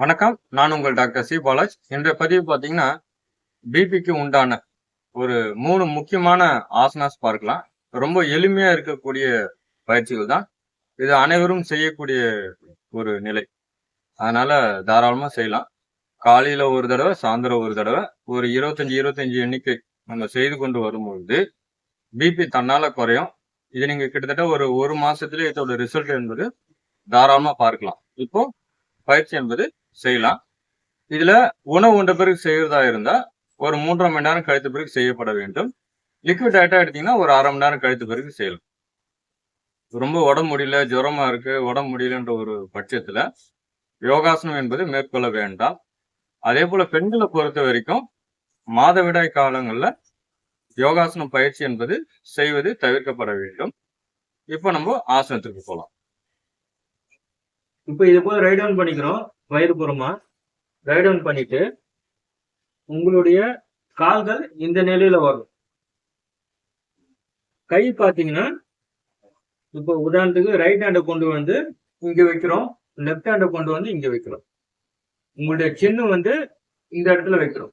வணக்கம். நான் உங்கள் டாக்டர் சி. பாலாஜ். இன்றைய பதிவு பார்த்தீங்கன்னா பிபிக்கு உண்டான ஒரு மூணு முக்கியமான ஆசனாஸ் பார்க்கலாம். ரொம்ப எளிமையா இருக்கக்கூடிய பயிற்சிகள் தான். இது அனைவரும் செய்யக்கூடிய ஒரு நிலை. அதனால தாராளமா செய்யலாம். காலையில ஒரு தடவை சாயந்தரம் ஒரு தடவை ஒரு இருபத்தஞ்சு இருபத்தஞ்சு எண்ணிக்கை நம்ம செய்து கொண்டு வரும்பொழுது பிபி தன்னால குறையும். இது நீங்க கிட்டத்தட்ட ஒரு ஒரு மாசத்துல இதோட ரிசல்ட் என்பது தாராளமா பார்க்கலாம். இப்போ பயிற்சி என்பது செய்யலாம். இதுல உணவு உண்ட பிறகு செய்யறதா இருந்தா ஒரு மூன்றரை மணி நேரம் கழித்த பிறகு செய்யப்பட வேண்டும். லிக்விட் டயட்டா எடுத்தீங்கன்னா ஒரு அரை மணி நேரம் கழித்த பிறகு செய்யலாம். ரொம்ப உடம்பு முடியல ஜுரமா இருக்கு உடம்பு முடியலன்ற ஒரு பட்சத்துல யோகாசனம் என்பது மேற்கொள்ள வேண்டாம். அதே போல பெண்களை பொறுத்த வரைக்கும் மாதவிடாய் காலங்கள்ல யோகாசனம் பயிற்சி என்பது செய்வது தவிர்க்கப்பட வேண்டும். இப்போ நம்ம ஆசனத்துக்கு போலாம். இப்போ இது போல ரைட் ஆன் பண்ணிக்கிறோம். வயிறு புறமா ரைட் டவுன் பண்ணிட்டு உங்களுடைய கால்கள் இந்த நிலையில வரும். கை பார்த்தீங்கன்னா இப்போ உதாரணத்துக்கு ரைட் ஹேண்டை கொண்டு வந்து இங்க வைக்கிறோம் லெஃப்ட் ஹேண்டை கொண்டு வந்து இங்க வைக்கிறோம். உங்களுடைய சின்ன வந்து இந்த இடத்துல வைக்கிறோம்.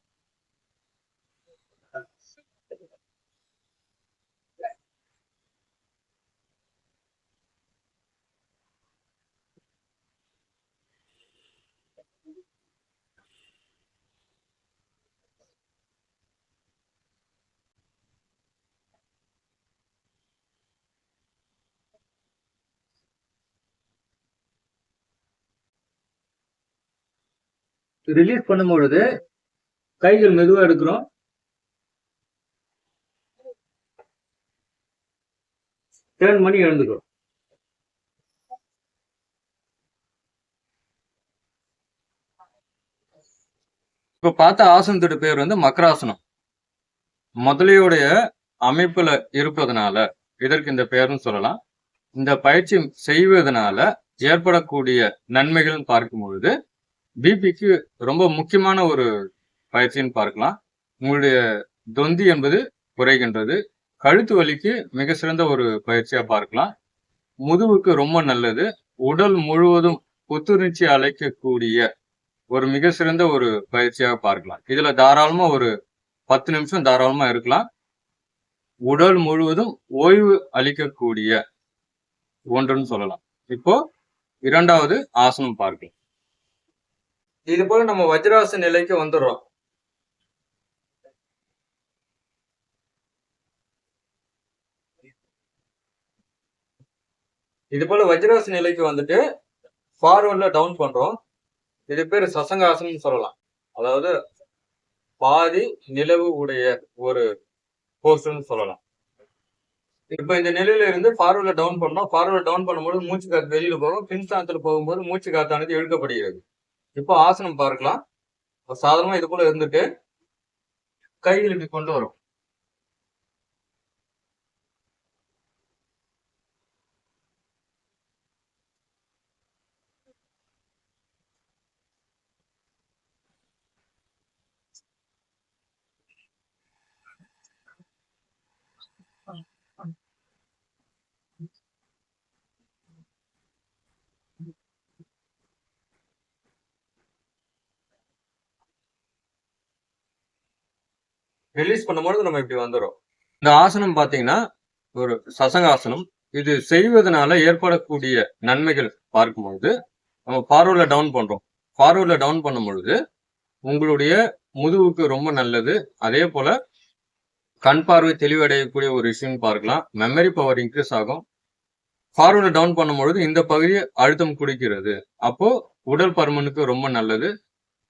ரிலீஸ் பண்ணும் பொழுது கைகள் மெதுவா எடுக்கிறோம். டேர்ன் பண்ணி எழுந்துக்கிறோம். இப்ப பார்த்த ஆசனத்தோட பேர் வந்து மக்ராசனம். முதலையுடைய அமைப்புல இருப்பதனால இதற்கு இந்த பெயர்னு சொல்லலாம். இந்த பயிற்சி செய்வதனால ஏற்படக்கூடிய நன்மைகள் பார்க்கும் பொழுது பிபிக்கு ரொம்ப முக்கியமான ஒரு பயிற்சின்னு பார்க்கலாம். உங்களுடைய தொந்தி என்பது குறைகின்றது. கழுத்து வலிக்கு மிக சிறந்த ஒரு பயிற்சியா பார்க்கலாம். முதுகுக்கு ரொம்ப நல்லது. உடல் முழுவதும் புத்துணர்ச்சி அழைக்கக்கூடிய ஒரு மிக சிறந்த ஒரு பயிற்சியாக பார்க்கலாம். இதுல தாராளமா ஒரு பத்து நிமிஷம் தாராளமா இருக்கலாம். உடல் முழுவதும் ஓய்வு அளிக்கக்கூடிய ஒன்றுன்னு சொல்லலாம். இப்போ இரண்டாவது ஆசனம் பார்க்கலாம். இது போல நம்ம வஜ்ராச நிலைக்கு வந்துடுறோம். இது போல வஜ்ராச நிலைக்கு வந்துட்டு ஃபார்வர்ட்ல டவுன் பண்றோம். இது பேர் சசங்காசனம் சொல்லலாம். அதாவது பாதி நிலவு உடைய ஒரு போஸ்ட்னு சொல்லலாம். இப்ப இந்த நிலையில இருந்து ஃபார்வர்ட்ல டவுன் பண்ணோம். ஃபார்வர்ட் டவுன் பண்ணும்போது மூச்சு காத்து வெளியில போகும். பின்ஸ்தானத்துல போகும்போது மூச்சு காத்தானது இழுக்கப்படுகிறது. இப்போ ஆசனம் பார்க்கலாம். சாதாரணமா இது போல இருந்துட்டு கைகள் இப்படி கொண்டு வரும். ரிலீஸ் பண்ணும்போது நம்ம இப்படி வந்துடும் இந்த ஆசனம் பார்த்தீங்கன்னா ஒரு சசங்காசனம். இது செய்வதனால ஏற்படக்கூடிய நன்மைகள் பார்க்கும்பொழுது நம்ம பார்வையில் டவுன் பண்ணுறோம் பார்வையில் டவுன் பண்ணும் பொழுது உங்களுடைய முதுகுக்கு ரொம்ப நல்லது. அதே போல கண் பார்வை தெளிவடையக்கூடிய ஒரு விஷயம் பார்க்கலாம். மெமரி பவர் இன்க்ரீஸ் ஆகும். ஃபார்வர்டு டவுன் பண்ணும்பொழுது இந்த பகுதி அழுத்தம் குடிக்கிறது. அப்போ உடல் பருமனுக்கு ரொம்ப நல்லது.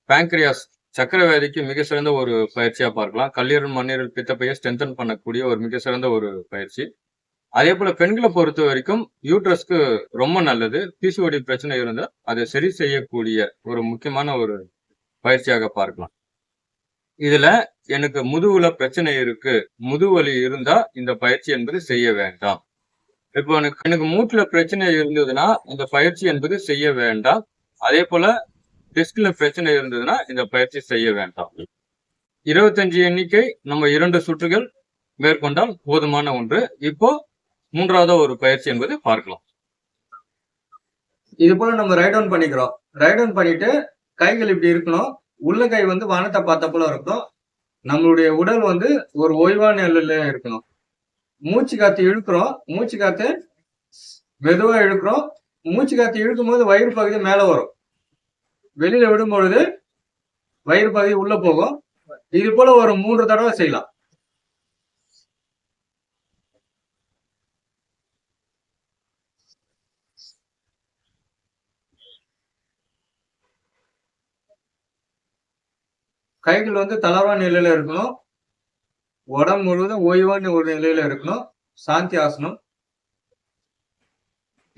பேங்க்ரியாஸ் சக்கரவேதிக்கு மிக சிறந்த ஒரு பயிற்சியாக பார்க்கலாம். கல்லீரல் மண்ணீரல் பித்தப்பையை ஸ்ட்ரென்தன் பண்ணக்கூடிய ஒரு மிக சிறந்த ஒரு பயிற்சி. அதே போல பெண்களை பொறுத்த வரைக்கும் யூட்ரஸ்க்கு ரொம்ப நல்லது. பிசிஓடி பிரச்சனை இருந்தால் அதை சரி செய்யக்கூடிய ஒரு முக்கியமான ஒரு பயிற்சியாக பார்க்கலாம். இதுல எனக்கு முதுகுல பிரச்சனை இருக்கு. முதுவலி இருந்தா இந்த பயிற்சி என்பது செய்ய வேண்டாம். இப்போ எனக்கு எனக்கு மூட்டுல பிரச்சனை இருந்ததுன்னா இந்த பயிற்சி என்பது செய்ய வேண்டாம். அதே போல டிஸ்க்ல பிரச்சனை இருந்ததுன்னா இந்த பயிற்சி செய்ய வேண்டாம். இருபத்தஞ்சு எண்ணிக்கை நம்ம இரண்டு சுற்றுகள் மேற்கொண்டால் போதுமான ஒன்று. இப்போ மூன்றாவது ஒரு பயிற்சி என்பது பார்க்கலாம். இது போல நம்ம ரைட் ஆன் பண்ணிக்கிறோம். ரைட் ஆன் பண்ணிட்டு கைகள் இப்படி இருக்கணும். உள்ள கை வந்து வானத்தை பார்த்த போல இருக்கும் நம்மளுடைய உடல் வந்து ஒரு ஓய்வான நிலையில இருக்கணும். மூச்சு காத்து இழுக்கிறோம். மூச்சு காத்து மெதுவா இழுக்கிறோம். மூச்சு காத்து இழுக்கும் போது வயிறு பகுதி மேல வரும். வெளியில விடும் பொழுது வயிறு பகுதி உள்ள போகும். இது போல ஒரு மூன்று தடவை செய்யலாம். கைகள் வந்து தளர்வான நிலையில இருக்கணும். உடம்பு முழுவதும் ஓய்வான ஒரு நிலையில இருக்கணும். சாந்தி ஆசனம்.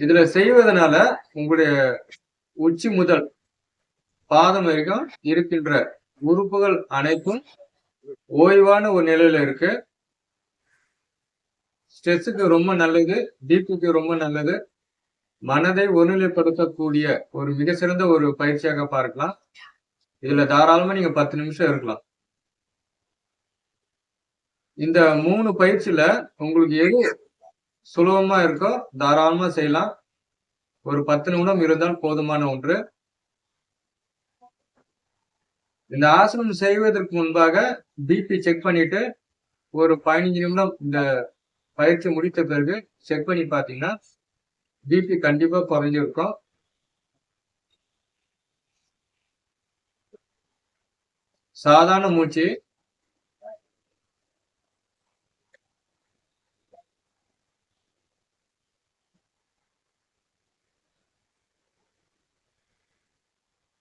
இதுல செய்வதனால உங்களுடைய உச்சி முதல் பாதம் வரைக்கும் இருக்கின்ற உறுப்புகள் அனைத்தும் ஓய்வான ஒரு நிலையில இருக்கு. ஸ்ட்ரெஸ்ஸுக்கு ரொம்ப நல்லது பிபிக்கு ரொம்ப நல்லது. மனதை ஒருநிலைப்படுத்தக்கூடிய ஒரு மிக சிறந்த ஒரு பயிற்சியாக பார்க்கலாம். இதுல தாராளமா நீங்க பத்து நிமிஷம் இருக்கலாம். இந்த மூணு பயிற்சியில உங்களுக்கு எது சுலபமா இருக்கோ தாராளமா செய்யலாம். ஒரு பத்து நிமிடம் இருந்தால் போதுமான ஒன்று. இந்த ஆசனம் செய்வதற்கு முன்பாக பிபி செக் பண்ணிட்டு ஒரு பதினஞ்சு நிமிடம் இந்த பயிற்சி முடித்த பிறகு செக் பண்ணி பார்த்தீங்கன்னா பிபி கண்டிப்பாக குறைஞ்சிருக்கும். சாதாரண மூச்சு.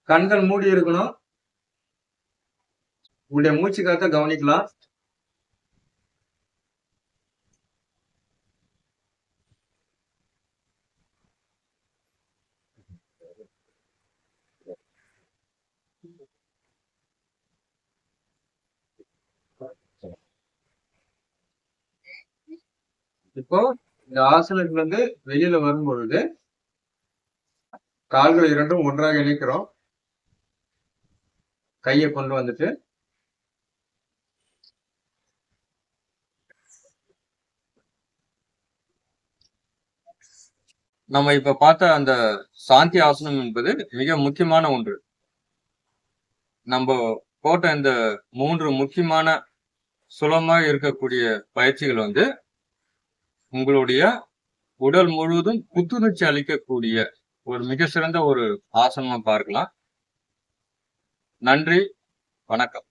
கண்கள் மூடி இருக்கணும். உங்களுடைய மூச்சு காத்த கவனிக்கலாம். இப்போ இந்த ஆசனத்துல இருந்து வெளியில வரும் பொழுது கால்கள் இரண்டும் ஒன்றாக இணைக்கிறோம். கையை கொண்டு வந்துட்டு நம்ம இப்ப பார்த்த அந்த சாந்தி ஆசனம் என்பது மிக முக்கியமான ஒன்று. நம்ம போட்ட இந்த மூன்று முக்கியமான சுலமாக இருக்கக்கூடிய பயிற்சிகள் வந்து உங்களுடைய உடல் முழுவதும் புத்துணர்ச்சி அளிக்கக்கூடிய ஒரு மிக சிறந்த ஒரு ஆசனமா பார்க்கலாம். நன்றி வணக்கம்.